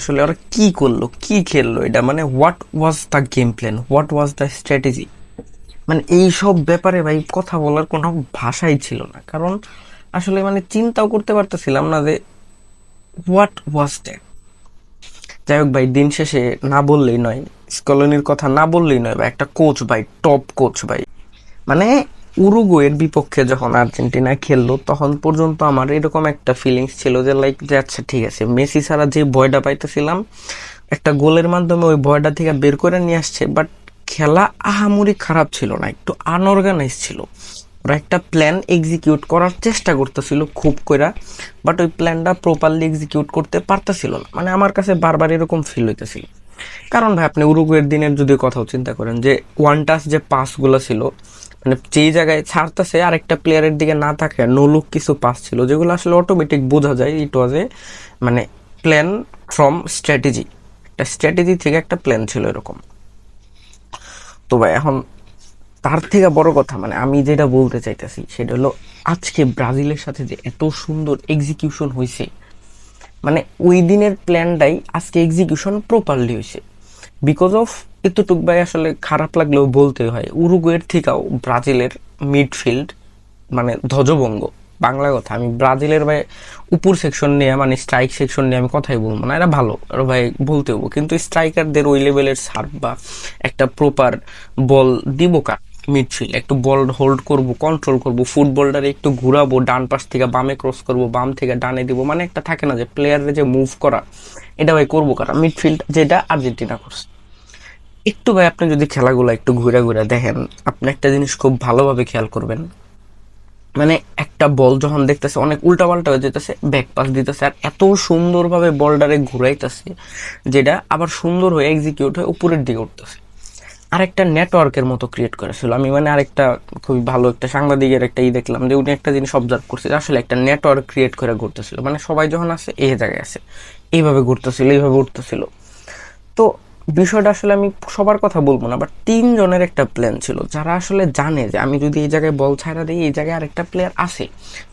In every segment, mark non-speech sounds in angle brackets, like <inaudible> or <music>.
আসলে ওরা কি করল, কি খেললো এটা? মানে what was the game plan what was the strategy মানে এই সব ব্যাপারে ভাই কথা বলার কোনো ভাষাই ছিল না। কারণ আসলে মানে চিন্তাও করতে পারতেছিলাম না যে হোয়াট ওয়াজ দ্যাট যাই হোক ভাই, দিন শেষে না বললেই নয়, স্কলনির কথা না বললেই নয় ভাই, একটা কোচ ভাই টপ কোচ ভাই। মানে উরুগুয়ের বিপক্ষে যখন আর্জেন্টিনা খেললো, তখন পর্যন্ত আমার এরকম একটা ফিলিংস ছিল যে লাইক যে আচ্ছা ঠিক আছে, মেসি ছাড়া যে ভয়টা পাইতেছিলাম, একটা গোলের মাধ্যমে ওই ভয়টা থেকে বের করে নিয়ে আসছে বাট খেলা আহামরি খারাপ ছিল না, একটু আনঅর্গানাইজ ছিল। ওরা একটা প্ল্যান এক্সিকিউট করার চেষ্টা করতেছিল খুব কইরা বাট ওই প্ল্যানটা প্রপারলি এক্সিকিউট করতে পারতেছিল না। মানে আমার কাছে বারবার এরকম ফিল হইতেছিল। কারণ ভাই, আপনি উরুগুয়ের দিনের যদি কথাও চিন্তা করেন যে ওয়ান টাচ যে পাসগুলো ছিল মানে যেই জায়গায় ছাড়তেছে আরেকটা প্লেয়ারের দিকে না থাকে নোলুক কিছু পাস ছিল, যেগুলো আসলে অটোমেটিক বোঝা যায় ইট ওয়াজ এ মানে প্ল্যান ফ্রম স্ট্র্যাটেজি একটা স্ট্র্যাটেজি থেকে একটা প্ল্যান ছিল এরকম। তো ভাই, এখন তার থেকে বড় কথা মানে আমি যেটা বলতে চাইতেছি, সেটা হলো আজকে ব্রাজিলের সাথে যে এত সুন্দর এক্সিকিউশন হয়েছে মানে ওই দিনের প্ল্যানটাই আজকে এক্সিকিউশন প্রপারলি হয়েছে বিকজ অফ এতটুক ভাই আসলে খারাপ লাগলেও বলতে হয়, উরুগুয়ের থেকেও ব্রাজিলের মিডফিল্ড মানে ধ্বজভঙ্গ, বাংলা কথা। আমি ব্রাজিলের ভাই উপর সেকশন নিয়ে মানে স্ট্রাইক সেকশন নিয়ে আমি কথাই বলব না, এরা ভালো ভাই বলতে হব কিন্তু স্ট্রাইকারদের ওই লেভেলের সার্ভ বা একটা প্রপার বল দিব কার? মিডফিল্ড, একটু বল হোল্ড করব কন্ট্রোল করব ফুটবলটারে একটু ঘুরাবো, ডান পাশ থেকে বামে ক্রস করব, বাম থেকে ডানে দিব মানে একটা থাকে না যে প্লেয়ারের যে মুভ করা, এটা ভাই করব কারা? মিডফিল্ড যেটা আর্জেন্টিনা করছে। একটু ভাই আপনি যদি খেলাগুলো একটু ঘুরে ঘুরে দেখেন, আপনি একটা জিনিস খুব ভালোভাবে খেয়াল করবেন। মানে একটা বল যখন দেখতেছে, অনেক উল্টা পাল্টা হয়ে যেতেছে ব্যাক পাস দিতেছে, আর এত সুন্দরভাবে বলটারে ঘুরাইতেছে, যেটা আবার সুন্দর হয়ে এক্সিকিউট হয়ে উপরের দিকে উঠতেছে। আরেকটা নেটওয়ার্কের মতো ক্রিয়েট করেছিল আমি মানে আরেকটা খুবই ভালো একটা সাংবাদিকের একটা ই দেখলাম যে উনি একটা জিনিস অবজার্ভ করছে আসলে একটা নেটওয়ার্ক ক্রিয়েট করে ঘুরতেছিল। মানে সবাই যখন আসে, এই জায়গায় আছে এইভাবে ঘুরতেছিল, এইভাবে উঠতেছিল। তো বিষয়টা আসলে আমি সবার কথা বলব না বাট তিনজনের একটা প্ল্যান ছিল। যারা আসলে জানে যে আমি যদি এই জায়গায় বল ছাড়া দিই, এই জায়গায় আরেকটা প্লেয়ার আসে,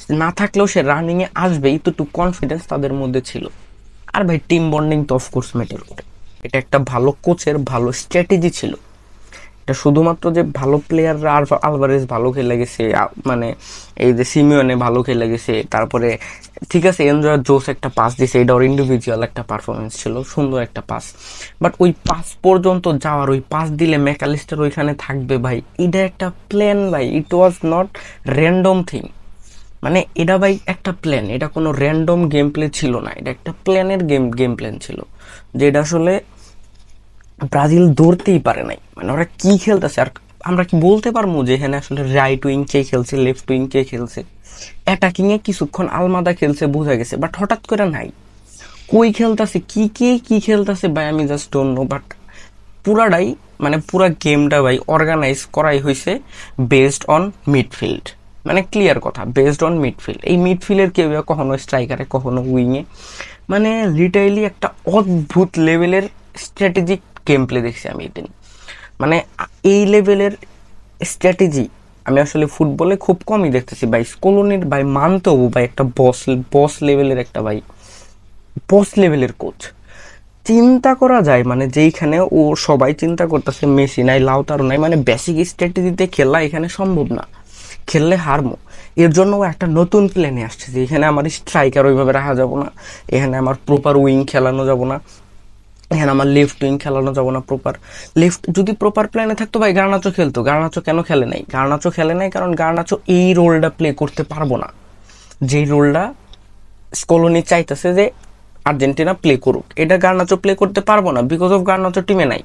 না থাকলেও সে রানিংয়ে আসবে, এতটুকু কনফিডেন্স তাদের মধ্যে ছিল। আর ভাই টিম বন্ডিং তো অফকোর্স ম্যাটার করে। এটা একটা ভালো কোচের ভালো স্ট্র্যাটেজি ছিল। এটা শুধুমাত্র যে ভালো প্লেয়াররা আর আলভারেজ ভালো খেলে গেছে মানে এই যে সিমিওনে ভালো খেলে গেছে, তারপরে ঠিক আছে, এনজয় জোস একটা পাস দিছে, এটা ওর ইন্ডিভিজুয়াল একটা পারফরমেন্স ছিল, সুন্দর একটা পাস বাট ওই পাস পর্যন্ত যাওয়ার, ওই পাস দিলে ম্যাকালিস্টার ওইখানে থাকবে ভাই, এটা একটা প্ল্যান ভাই it was not random thing মানে এটা ভাই একটা প্ল্যান এটা কোনো র্যান্ডম গেম প্লে ছিল না, এটা একটা প্ল্যানের গেম গেম প্ল্যান ছিল, যেটা আসলে ব্রাজিল ধরতেই পারে নাই। মানে ওরা কী খেলতেছে? আর আমরা কি বলতে পারব যে এখানে আসলে রাইট উইং কে খেলছে লেফট উইং কে খেলছে? অ্যাটাকিংয়ে কিছুক্ষণ আলমাদা খেলছে, বোঝা গেছে বাট হঠাৎ করে নাই। কই খেলতেছে? কি, কে কি খেলতেছে? ভাই, আমি জাস্ট ডোন্ট নো বাট পুরাটাই মানে পুরা গেমটা ভাই অর্গানাইজ করাই হয়েছে বেসড অন মিডফিল্ড মানে ক্লিয়ার কথা বেসড অন মিডফিল্ড এই মিডফিল্ডের কেউ কখনো স্ট্রাইকারে কখনো উইংয়ে মানে রিটাইলি একটা অদ্ভুত লেভেলের স্ট্র্যাটেজিক গেম প্লে দেখছি আমি এদিন মানে এই লেভেলের স্ট্র্যাটেজি আমি আসলে ফুটবলে খুব কমই দেখতেছি। ভাই স্কোলনির ভাই, মানতেও ভাই, একটা বস বস লেভেলের একটা, ভাই বস লেভেলের কোচ চিন্তা করা যায় মানে যেইখানে ও সবাই চিন্তা করতেছে, মেসি নাই, লাউতারও নাই। মানে বেসিক স্ট্র্যাটেজিতে খেলা এখানে সম্ভব না। খেললে হারমো। এর জন্য ও একটা নতুন প্ল্যানে আসছে যে, এখানে আমার স্ট্রাইকার ওইভাবে রাখা যাব না। এখানে আমার প্রপার উইং খেলানো যাব না। এখানে আমার লেফট উইং খেলানো যাব না প্রপার লেফট যদি প্রপার প্ল্যানে থাকতো ভাই, গার্নাচো খেলতো। গার্নাচো কেন খেলে নাই? গার্নাচো খেলে নাই কারণ গার্নাচো এই রোলটা প্লে করতে পারব না। যেই রোলটা স্কলোনি চাইতেছে যে আর্জেন্টিনা প্লে করুক। এটা গার্নাচো প্লে করতে পারব না বিকজ অফ গার্নাচো টিমে নাই।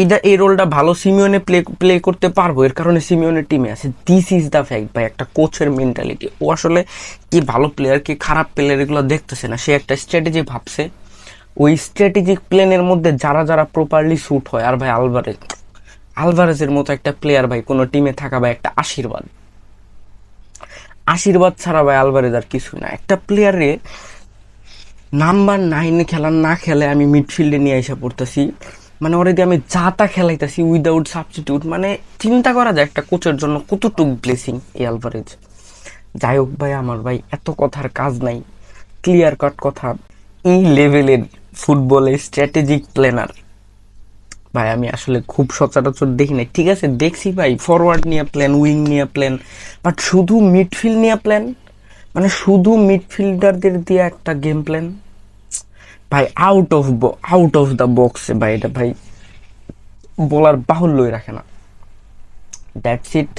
এইটা, এই রোলটা ভালো সিমিওনে প্লে প্লে করতে পারব। এর কারণে সিমিওনের টিমে আছে। দিস ইজ দ্য ফ্যাক্ট ভাই, একটা কোচের মেন্টালিটি ও আসলে কি ভালো প্লেয়ার কি খারাপ প্লেয়ার এগুলো দেখতেছে না। সে একটা স্ট্র্যাটেজি ভাবছে। ওই স্ট্র্যাটেজিক প্ল্যানের মধ্যে যারা যারা প্রপারলি স্যুট হয়, আর ভাই আলভারেজ আলভারেজের মতো একটা প্লেয়ার ভাই কোনো টিমে থাকা ভাই একটা আশীর্বাদ। আশীর্বাদ ছাড়া ভাই আলভারেজ আর কিছু না। একটা প্লেয়ারে নাম্বার নাইনে খেলা না খেলে আমি মিডফিল্ডে নিয়ে এসে পড়তেছি। মানে অলরেডি আমি যাতা খেলাইতেছি উইদাউট সাবস্টিটিউট মানে চিন্তা করা যায় একটা কোচের জন্য কতটুক ব্লেসিং এই আলভারেজ। যাই হোক ভাই, আমার ভাই এত কথার কাজ নাই। ক্লিয়ার কাট কথা। এই লেভেলের ফুটবলে স্ট্র্যাটেজিক প্ল্যানার ভাই, আমি আসলে খুব সচরাচর দেখি নাই। ঠিক আছে, দেখছি ভাই ফরওয়ার্ড নিয়ে প্ল্যান উইং নিয়ে প্ল্যান বাট শুধু মিডফিল্ড নিয়ে প্ল্যান মানে শুধু মিডফিল্ডারদের দিয়ে একটা গেম প্ল্যান ভাই out of out of the বক্সে ভাই, এটা ভাই বলার বাহুল্যই রাখে না। দ্যাটস ইট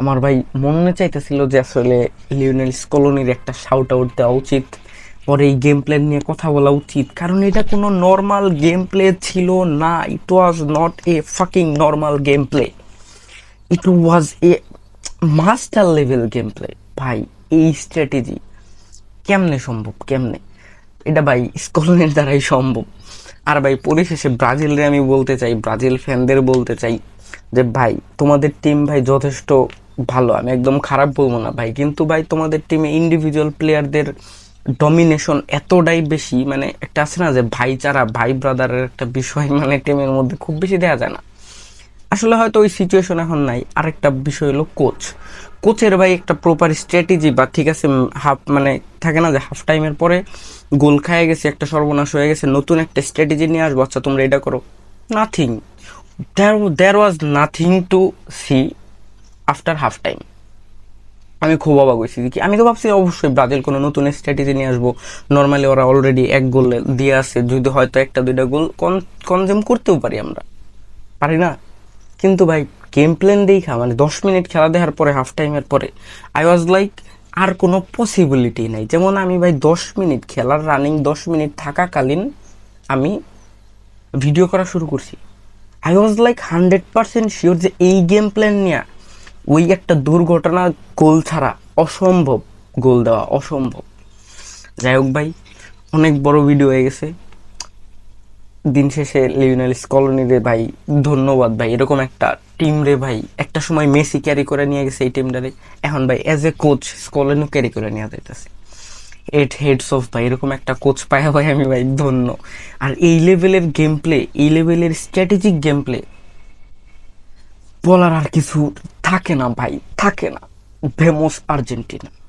আমার ভাই মনে চাইতেছিল যে আসলে লিওনেল স্কলনির একটা শাউট আউট দেওয়া উচিত। পরে এই গেম প্লে নিয়ে কথা বলা উচিত। কারণ এটা কোনো নর্মাল গেম প্লে ছিল না। It was not a fucking normal game play it was a master level game play ভাই, এই স্ট্র্যাটেজি কেমনে সম্ভব, কেমনে? এটা ভাই স্কলনের দ্বারাই সম্ভব। আর ভাই, পরিশেষে ব্রাজিলরে আমি বলতে চাই, ব্রাজিল ফ্যানদের বলতে চাই যে, ভাই, তোমাদের টিম ভাই যথেষ্ট ভালো। আমি একদম খারাপ বলব না ভাই, কিন্তু ভাই, তোমাদের টিমে ইন্ডিভিজুয়াল প্লেয়ারদের ডমিনেশন এতটাই বেশি মানে একটা আছে না যে ভাইচারা, ভাই ব্রাদারের একটা বিষয় <laughs> মানে টিমের মধ্যে খুব বেশি দেওয়া যায় না। আসলে হয়তো ওই সিচুয়েশন এখন নাই। আরেকটা বিষয় হলো কোচ কোচের ভাই একটা প্রপার স্ট্র্যাটেজি বা ঠিক আছে হাফ মানে থাকে না যে হাফ টাইমের পরে গোল খায় গেছে, একটা সর্বনাশ হয়ে গেছে, নতুন একটা স্ট্র্যাটেজি নিয়ে আসব আচ্ছা তোমরা এটা করো। Nothing there there was nothing to see after half time আমি খুব অবাক হয়েছি। কি, আমি তো ভাবছি অবশ্যই ব্রাজিল কোনো নতুন স্ট্র্যাটেজি নিয়ে আসব। নর্মালি ওরা অলরেডি এক গোল দিয়ে আছে, যদি হয়তো একটা, দুইটা গোল কনজিউম করতেও পারি আমরা। পারি না? কিন্তু ভাই গেম প্ল্যান দেখা মানে দশ মিনিট খেলা দেখার পরে হাফ টাইমের পরে আই ওয়াজ লাইক আর কোনো পসিবিলিটি নাই। যেমন আমি ভাই দশ মিনিট খেলার রানিং দশ মিনিট থাকাকালীন আমি ভিডিও করা শুরু করছি। I was like hundred percent sure যে এই গেম প্ল্যান নিয়ে ওই একটা দুর্ঘটনা গোল ছাড়া অসম্ভব, গোল দেওয়া অসম্ভব। যাই হোক ভাই, অনেক বড় ভিডিও হয়ে গেছে। দিন শেষে লিওনেল স্কলনি রে ভাই, ধন্যবাদ ভাই। এরকম একটা টিম রে ভাই, একটা সময় মেসি ক্যারি করে নিয়ে গেছে এই টিমটারে এখন ভাই as a coach Scaloni carry করে নিয়ে যাইতেছে। এট হেডস অফ ভাই, এরকম একটা কোচ পায়া ভাই আমি ভাই, ধন্য। আর এই লেভেলের গেম প্লে এই লেভেলের স্ট্র্যাটেজিক গেম প্লে বলার আর কিছু থাকে না ভাই থাকে না। ভেমোস আর্জেন্টিনা।